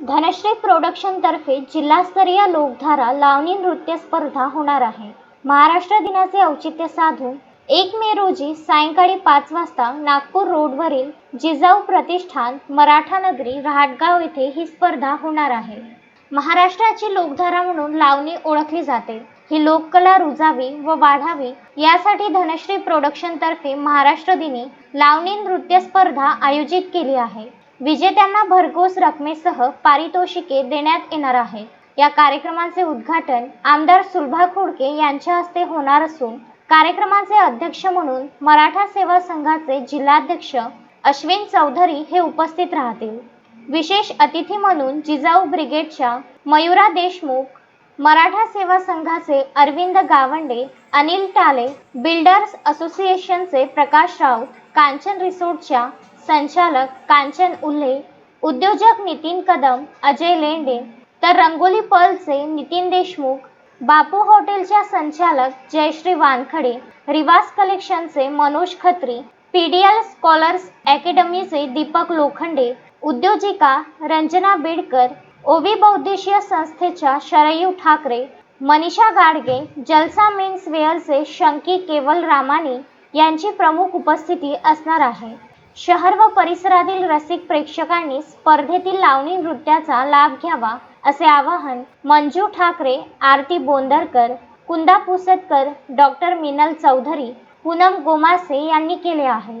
धनश्री प्रोडक्शनतर्फे जिल्हास्तरीय लोकधारा लावणी नृत्य स्पर्धा होणार आहे. महाराष्ट्र दिनाचे औचित्य साधून एक मे रोजी सायंकाळी पाच वाजता नागपूर रोडवरील जिजाऊ प्रतिष्ठान मराठा नगरी रहाटगाव येथे ही स्पर्धा होणार आहे. महाराष्ट्राची लोकधारा म्हणून लावणी ओळखली जाते. ही लोककला रुजावी व वाढावी यासाठी धनश्री प्रोडक्शनतर्फे महाराष्ट्र दिनी लावणी नृत्य स्पर्धा आयोजित केली आहे. विजेत्यांना भरघोस रकमेसह पारितोषिके देण्यात येणार आहे. या कार्यक्रमाचे उद्घाटन आमदार सुलभा खोडके यांच्या हस्ते होणार असून कार्यक्रमाचे अध्यक्ष म्हणून मराठा सेवा संघाचे जिल्हाध्यक्ष अश्विन चौधरी हे उपस्थित राहतील. विशेष अतिथी म्हणून जिजाऊ ब्रिगेडच्या मयुरा देशमुख मराठा सेवा संघाचे अरविंद गावंडे अनिल टाले बिल्डर्स असोसिएशनचे प्रकाश राऊत कांचन रिसोर्टच्या संचालक कांचन उल्हे उद्योजक नितीन कदम अजय लेंडे तर रंगोली पर्लचे नितीन देशमुख बापू हॉटेलच्या संचालक जयश्री वानखडे रिवाज कलेक्शनचे मनोज खत्री पीडीएल स्कॉलर्स अकॅडमीचे दीपक लोखंडे उद्योजिका रंजना बेडकर ओवी बौद्धिशीय संस्थेच्या शरयू ठाकरे मनीषा गाडगे जलसा मेन्स वेअरचे शंकी केवल रामानी यांची प्रमुख उपस्थिती असणार आहे. शहर व परिसरातील रसिक प्रेक्षकांनी स्पर्धेतील लावणी नृत्याचा लाभ घ्यावा असे आवाहन मंजू ठाकरे आरती बोंदरकर कुंदा पुसतकर डॉक्टर मिनल चौधरी पूनम गोमासे यांनी केले आहे.